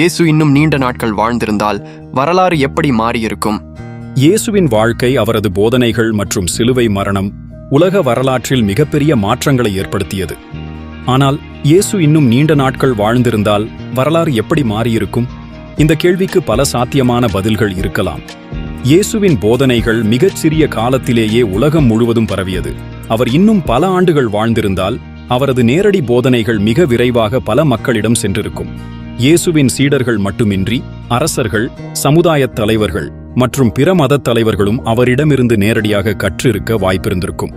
இயேசு இன்னும் நீண்ட நாட்கள் வாழ்ந்திருந்தால் வரலாறு எப்படி மாறியிருக்கும்? இயேசுவின் வாழ்க்கை அவரது போதனைகள் மற்றும் சிலுவை மரணம் உலக வரலாற்றில் மிகப்பெரிய மாற்றங்களை ஏற்படுத்தியது. ஆனால் இயேசு இன்னும் நீண்ட நாட்கள் வாழ்ந்திருந்தால் வரலாறு எப்படி மாறியிருக்கும்? இந்த கேள்விக்கு பல சாத்தியமான பதில்கள் இருக்கலாம். இயேசுவின் போதனைகள் மிகச்சிறிய காலத்திலேயே உலகம் முழுவதும் பரவியது. அவர் இன்னும் பல ஆண்டுகள் வாழ்ந்திருந்தால் அவரது நேரடி போதனைகள் மிக விரைவாக பல மக்களிடம் சென்றிருக்கும். இயேசுவின் சீடர்கள் மட்டுமின்றி அரசர்கள் சமுதாயத் தலைவர்கள் மற்றும் பிற மதத் தலைவர்களும் அவரிடமிருந்து நேரடியாக கற்றிருக்க வாய்ப்பிருந்திருக்கும்.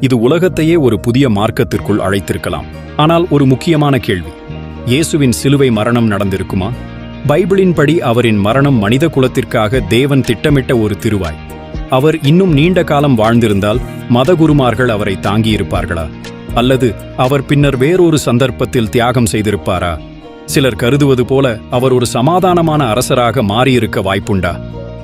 இது உலகத்தையே ஒரு புதிய மார்க்கத்திற்குள் அழைத்திருக்கலாம். ஆனால் ஒரு முக்கியமான கேள்வி. இயேசுவின் சிலுவை மரணம் நடந்திருக்குமா? பைபிளின்படி அவரின் மரணம் மனித குலத்திற்காக தேவன் திட்டமிட்ட ஒரு திருவாய். அவர் இன்னும் நீண்ட காலம் வாழ்ந்திருந்தால் மதகுருமார்கள் அவரை தாங்கியிருப்பார்களா? அல்லது அவர் பின்னர் வேறொரு சந்தர்ப்பத்தில் தியாகம் செய்திருப்பாரா? சிலர் கருதுவது போல அவர் ஒரு சமாதானமான அரசராக மாறியிருக்க வாய்ப்புண்டா?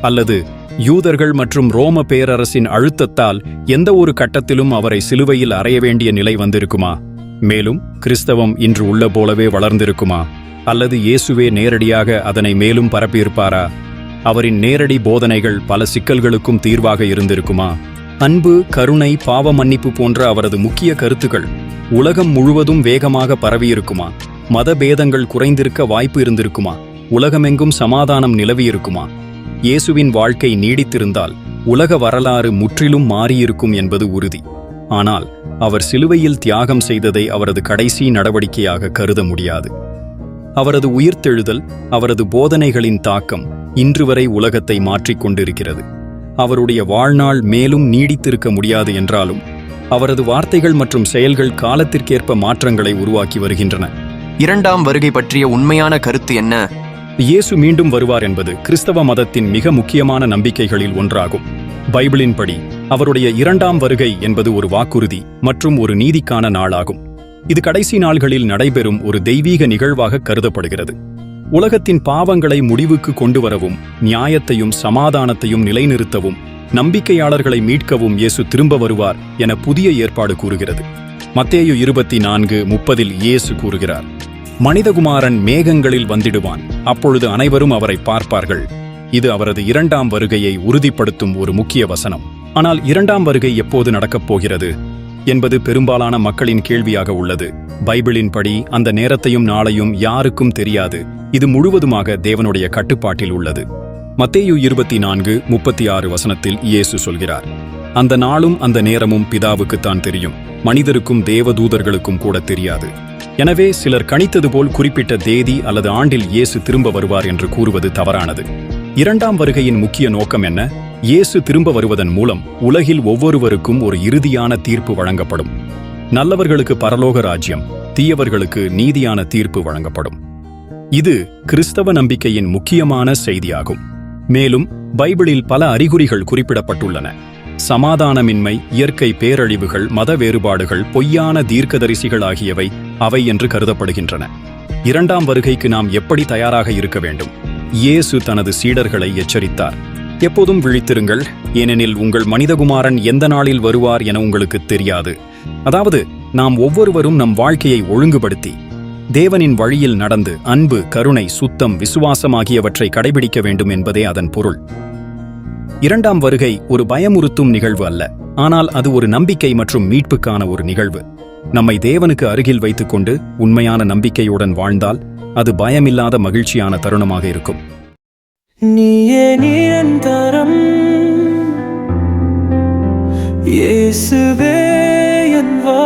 அல்லது யூதர்கள் மற்றும் ரோம பேரரசின் அழுத்தத்தால் எந்த ஒரு கட்டத்திலும் அவரை சிலுவையில் அறைய வேண்டிய நிலை வந்திருக்குமா? மேலும் கிறிஸ்தவம் இன்று உள்ள போலவே வளர்ந்திருக்குமா? அல்லது இயேசுவே நேரடியாக அதனை மேலும் பரப்பியிருப்பாரா? அவரின் நேரடி போதனைகள் பல சிக்கல்களுக்கும் தீர்வாக இருந்திருக்குமா? அன்பு கருணை பாவ மன்னிப்பு போன்ற அவரது முக்கிய கருத்துக்கள் உலகம் முழுவதும் வேகமாக பரவியிருக்குமா? மத பேதங்கள் குறைந்திருக்க வாய்ப்பு இருந்திருக்குமா? உலகமெங்கும் சமாதானம் நிலவியிருக்குமா? இயேசுவின் வாழ்க்கை நீடித்திருந்தால் உலக வரலாறு முற்றிலும் மாறியிருக்கும் என்பது உறுதி. ஆனால் அவர் சிலுவையில் தியாகம் செய்ததை அவரது கடைசி நடவடிக்கையாக கருத முடியாது. அவரது உயிர்த்தெழுதல் அவரது போதனைகளின் தாக்கம் இன்று வரை உலகத்தை மாற்றிக்கொண்டிருக்கிறது. அவருடைய வாழ்நாள் மேலும் நீடித்திருக்க முடியாது என்றாலும் அவரது வார்த்தைகள் மற்றும் செயல்கள் காலத்திற்கேற்ப மாற்றங்களை உருவாக்கி வருகின்றன. இரண்டாம் வருகை பற்றிய உண்மையான கருத்து என்ன? இயேசு மீண்டும் வருவார் என்பது கிறிஸ்தவ மதத்தின் மிக முக்கியமான நம்பிக்கைகளில் ஒன்றாகும். பைபிளின்படி அவருடைய இரண்டாம் வருகை என்பது ஒரு வாக்குறுதி மற்றும் ஒரு நீதிக்கான நாளாகும். இது கடைசி நாள்களில் நடைபெறும் ஒரு தெய்வீக நிகழ்வாக கருதப்படுகிறது. உலகத்தின் பாவங்களை முடிவுக்கு கொண்டு வரவும் நியாயத்தையும் சமாதானத்தையும் நிலைநிறுத்தவும் நம்பிக்கையாளர்களை மீட்கவும் இயேசு திரும்ப வருவார் என புதிய ஏற்பாடு கூறுகிறது. மத்தேயு இருபத்தி நான்கு முப்பதில் இயேசு கூறுகிறார் மனிதகுமாரன் மேகங்களில் வந்திடுவான். அப்பொழுது அனைவரும் அவரை பார்ப்பார்கள். இது அவரது இரண்டாம் வருகையை உறுதிப்படுத்தும் ஒரு முக்கிய வசனம். ஆனால் இரண்டாம் வருகை எப்போது நடக்கப் போகிறது? என்பது பெரும்பாலான மக்களின் கேள்வியாக உள்ளது. பைபிளின்படி அந்த நேரத்தையும் நாளையும் யாருக்கும் தெரியாது. இது முழுவதுமாக தேவனுடைய கட்டுப்பாட்டில் உள்ளது. மத்தேயு இருபத்தி நான்கு முப்பத்தி ஆறு வசனத்தில் இயேசு சொல்கிறார். அந்த நாளும் அந்த நேரமும் பிதாவுக்குத்தான் தெரியும். மனிதருக்கும் தேவதூதர்களுக்கும் கூட தெரியாது. எனவே சிலர் கணித்தது போல் குறிப்பிட்ட தேதி அல்லது ஆண்டில் இயேசு திரும்ப வருவார் என்று கூறுவது தவறானது. இரண்டாம் வருகையின் முக்கிய நோக்கம் என்ன? இயேசு திரும்ப வருவதன் மூலம் உலகில் ஒவ்வொருவருக்கும் ஒரு இறுதியான தீர்ப்பு வழங்கப்படும். நல்லவர்களுக்கு பரலோக ராஜ்யம் தீயவர்களுக்கு நீதியான தீர்ப்பு வழங்கப்படும். இது கிறிஸ்தவ நம்பிக்கையின் முக்கியமான செய்தியாகும். மேலும் பைபிளில் பல அறிகுறிகள் குறிப்பிடப்பட்டுள்ளன. சமாதானமின்மை இயற்கை பேரழிவுகள் மத வேறுபாடுகள் பொய்யான தீர்க்கதரிசிகள் ஆகியவை அவை என்று கருதப்படுகின்றன. இரண்டாம் வருகைக்கு நாம் எப்படி தயாராக இருக்க வேண்டும்? இயேசு தனது சீடர்களை எச்சரித்தார். எப்போதும் விழித்திருங்கள் ஏனெனில் உங்கள் மனிதகுமாரன் எந்த நாளில் வருவார் என உங்களுக்கு தெரியாது. அதாவது நாம் ஒவ்வொருவரும் நம் வாழ்க்கையை ஒழுங்குபடுத்தி தேவனின் வழியில் நடந்து அன்பு கருணை சுத்தம் விசுவாசம் ஆகியவற்றை கடைபிடிக்க வேண்டும் என்பதே அதன் பொருள். இரண்டாம் வருகை ஒரு பயமுறுத்தும் நிகழ்வு அல்ல. ஆனால் அது ஒரு நம்பிக்கை மற்றும் மீட்புக்கான ஒரு நிகழ்வு. நம்மை தேவனுக்கு அருகில் வைத்துக்கொண்டு உண்மையான நம்பிக்கையுடன் வாழ்ந்தால் அது பயமில்லாத மகிழ்ச்சியான தருணமாக இருக்கும். நீயே நிரந்தரம். இயேசுவே என் வா